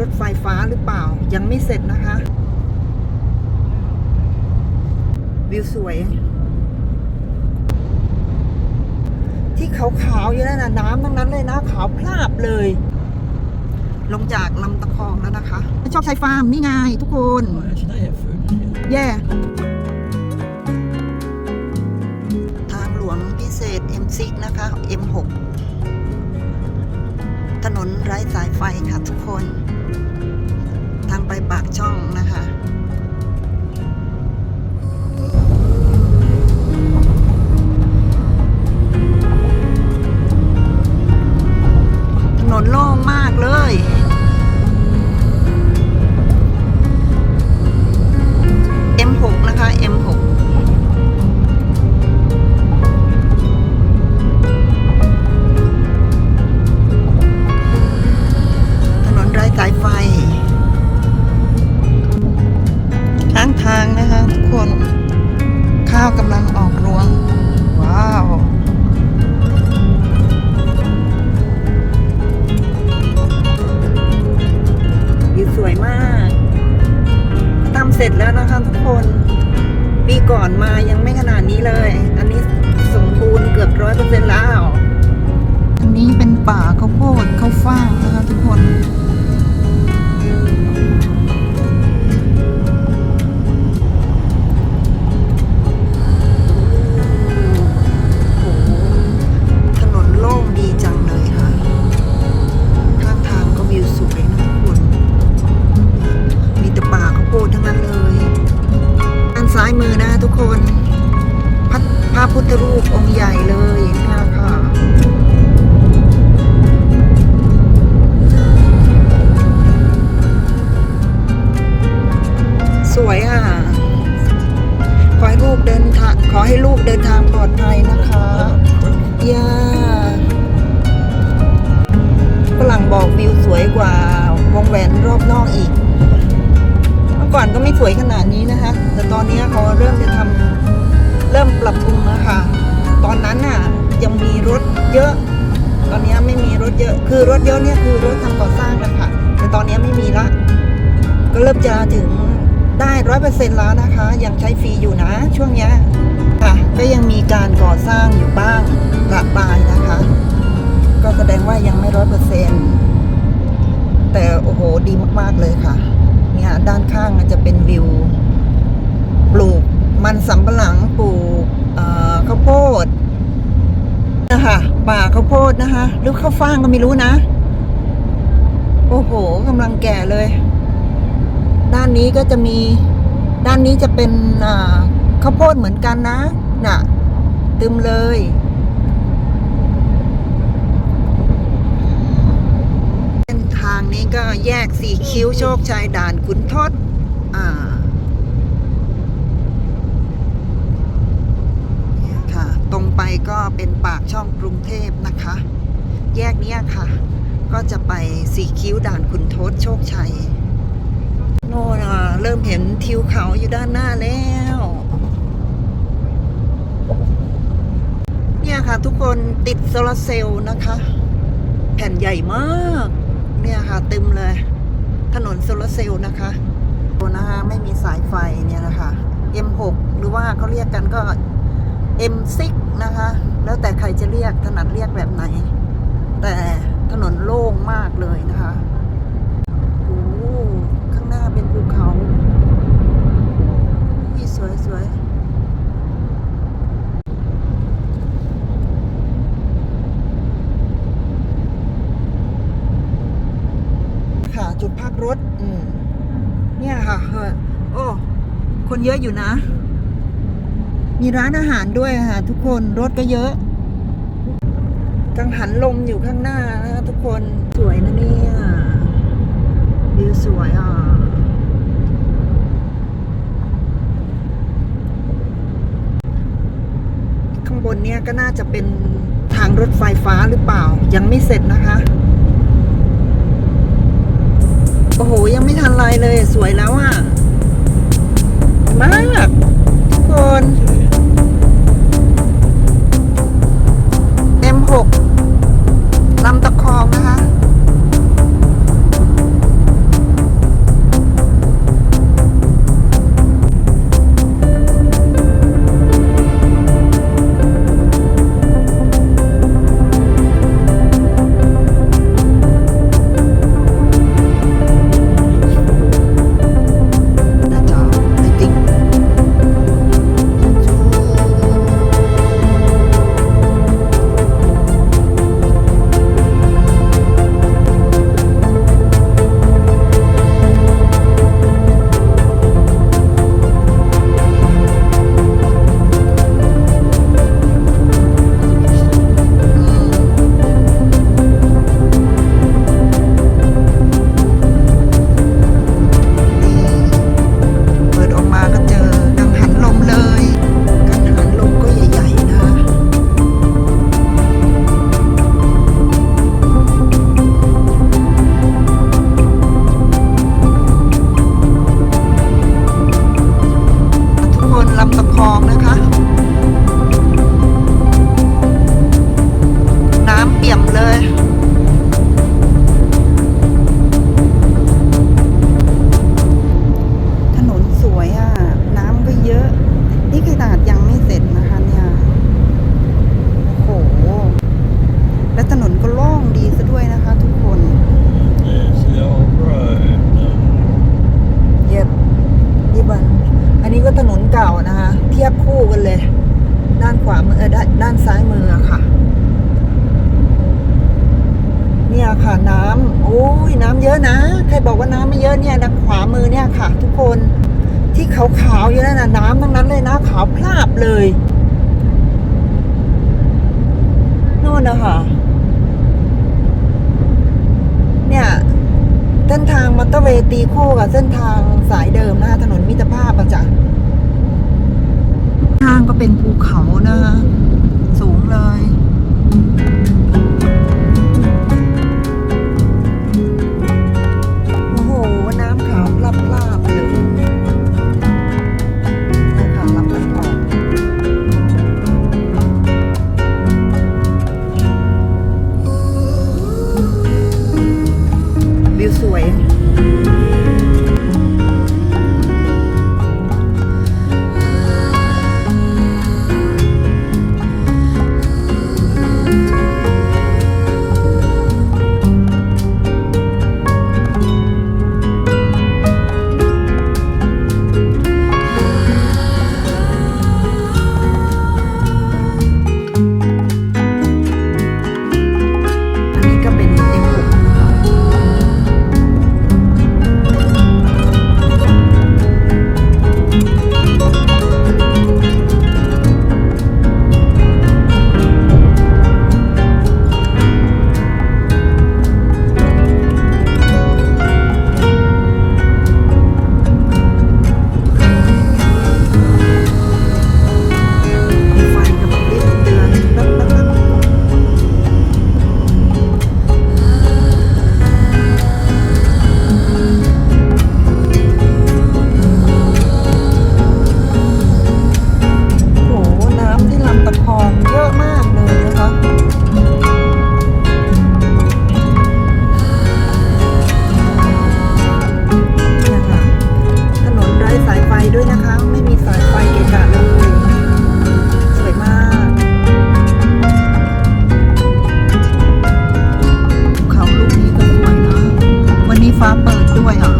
รถไฟฟ้าหรือเปล่า ยังไม่เสร็จนะคะ วิวสวย ที่ขาวๆอยู่นั่นน่ะน้ำทั้งนั้นเลยนะ ขาวพลาบเลย ลงจากลำตะคองแล้วนะคะ ชอบใช้ฟาร์มนี่ไงทุกคน Actually, they have food. แย่ทางหลวงพิเศษ M6 นะคะ M6 ถนนไร้สายไฟค่ะทุกคน ทางไปปากช่องนะคะถนนโล่งมากเลย ออกรวง ว้าว วิวสวยมากทำเสร็จแล้วนะคะทุกคน ปีก่อนมายังไม่ขนาดนี้เลย อันนี้สมบูรณ์เกือบร้อยเปอร์เซ็นต์แล้ว อันนี้เป็นป่าข้าวโพดข้าวฟ่างนะคะทุกคน พุทธรูปองค์ใหญ่เลยเนี่ยค่ะสวยอะ ขอให้ลูกเดินทางขอให้ลูกเดินทางปลอดภัยนะคะย่าฝรั่งบอกวิวสวยกว่าวงแหวนรอบนอกอีก เมื่อก่อนก็ไม่สวยขนาดนี้นะคะ แต่ตอนนี้เขาเริ่มจะทำ เริ่มปรับปรุงแล้วค่ะ ตอนนั้นน่ะยังมีรถเยอะ ตอนนี้ไม่มีรถเยอะ คือรถเยอะเนี่ยคือรถทำก่อสร้างนะคะแต่ตอนนี้ไม่มีละ ก็เริ่มจะถึงได้ร้อยเปอร์เซ็นต์แล้วนะคะ ยังใช้ฟรีอยู่นะช่วงนี้ค่ะ ก็ยังมีการก่อสร้างอยู่บ้างประปายนะคะ ก็แสดงว่ายังไม่ร้อยเปอร์เซ็นต์แต่โอ้โหดีมากๆเลยค่ะ เนี่ยด้านข้างจะเป็นวิว ปลูก มันสำปะหลังปลูกข้าวโพดนะคะป่าข้าวโพดนะคะหรือข้าวฟ่างก็ไม่รู้นะ โอ้โหกำลังแก่เลย ด้านนี้ก็จะมี ด้านนี้จะเป็นข้าวโพดเหมือนกันนะ น่ะ ตึมเลยเส้นทางนี้ก็แยกสี่คิ้วโชคชัยด่านขุนทดอ่าเนี่ยค่ะ ตรงไป ก็เป็นปากช่องกรุงเทพนะคะ แยกเนี้ยค่ะ ก็จะไปสี่คิ้วด่านขุนทดโชคชัย โน่นะเริ่มเห็นทิวเขาอยู่ด้านหน้าแล้ว เนี่ยค่ะทุกคนติดโซลาร์เซลล์นะคะ แผ่นใหญ่มาก เนี่ยค่ะเต็มเลย ถนนโซลาร์เซลล์นะคะโนะคะไม่มีสายไฟเนี่ยนะคะ M6 หรือว่าเขาเรียกกันก็ M6 นะคะ แล้วแต่ใครจะเรียกถนัดเรียกแบบไหน แต่ถนนโล่งมากเลยนะคะโอ้ข้างหน้าเป็นภูเขาอุ้ยสวยสวยค่ะจุดพักรถ อืม เนี่ยค่ะ โอ้ คนเยอะอยู่นะ มีร้านอาหารด้วยค่ะ ทุกคนรถก็เยอะกังหันลมอยู่ข้างหน้านะทุกคนสวยนะเนี่ยวิวสวยอะข้างบนเนี่ยก็น่าจะเป็นทางรถไฟฟ้าหรือเปล่า ยังไม่เสร็จนะคะ โอ้โห ยังไม่ทันไรเลย สวยแล้วอะ มาก เนี่ยค่ะน้ำโอ้ยน้ำเยอะนะใครบอกว่าน้ำไม่เยอะเนี่ยด้านขวามือเนี่ยค่ะ ทุกคนที่ขาวๆอยู่นั่นนะน้ำทั้งนั้นเลยนะขาวพลาบเลยโน่นนะคะเนี่ยเส้นทางมอเตอร์เวย์ตีคู่กับเส้นทางสายเดิมนะถนนมิตรภาพอะจ้ะทางก็เป็นภูเขานะคะสูงเลย ฟ้าเปิดด้วยอะ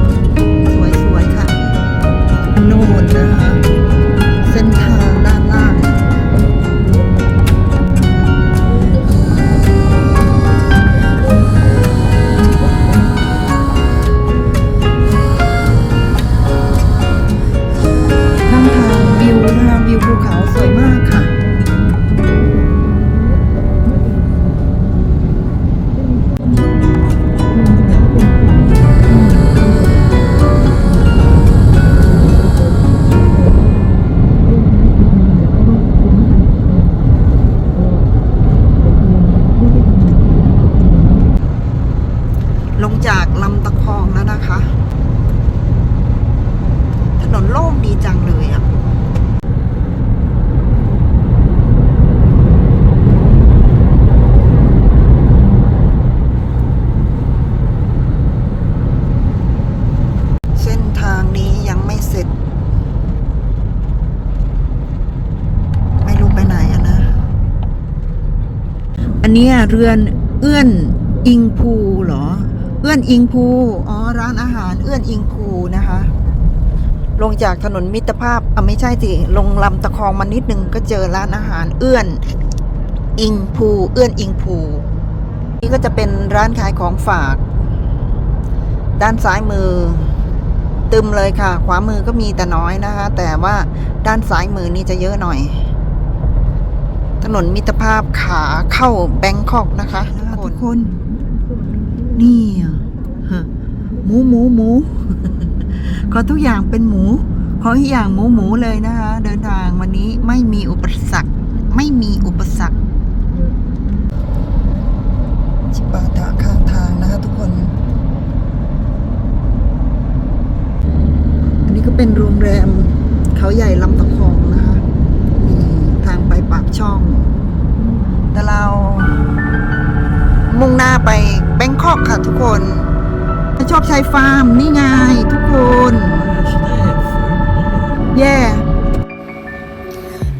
งดีจังเลยอะเส้นทางนี้ยังไม่เสร็จไม่รู้ไปไหนอะนะอันเนี้ยเรือนเอื้อนอิงภูเหรอ เอื้อนอิงภูอ๋อ ร้านอาหารเอื้อนอิงภูนะคะ ลงจากถนนมิตรภาพอะไม่ใช่สิลงลำตะคองมานิดนึงก็เจอร้านอาหารเอื้อน อิงภูเอื้อนอิงภูนี่ก็จะเป็นร้านขายของฝาก ด้านซ้ายมือ ตึมเลยค่ะ ขวามือก็มีแต่น้อยนะคะ แต่ว่าด้านซ้ายมือนี่จะเยอะหน่อย ถนนมิตรภาพขาเข้าแบงคอกนะคะทุกคน นี่ฮะหมูหมูหมู ขอทุกอย่างเป็นหมู ขอทุกอย่างหมูหมูเลยนะคะ เดินทางวันนี้ไม่มีอุปสรรค ไม่มีอุปสรรคชิบาถาข้างทางนะคะทุกคน อันนี้ก็เป็นโรงแรมเขาใหญ่ลำตะคองนะคะนี่ทางไปปากช่อง แต่เรามุ่งหน้าไปแบงคอกค่ะทุกคน ชอบใช้ฟาร์ม นี่ไงทุกคน แย่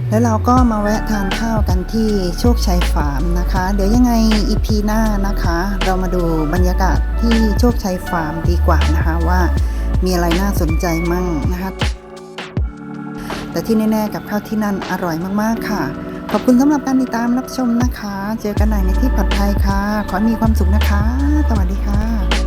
แล้วเราก็มาแวะทานข้าวกันที่โชคชัยฟาร์มนะคะ เดี๋ยวยังไงอีพีหน้านะคะ เรามาดูบรรยากาศที่โชคชัยฟาร์มดีกว่านะคะว่ามีอะไรน่าสนใจมั่งนะคะ แต่ที่แน่ๆกับข้าวที่นั่นอร่อยมากๆค่ะ ขอบคุณสำหรับการติดตามรับชมนะคะ เจอกันใหม่ในที่ปลอดภัยค่ะ ขอให้มีความสุขนะคะ สวัสดีค่ะ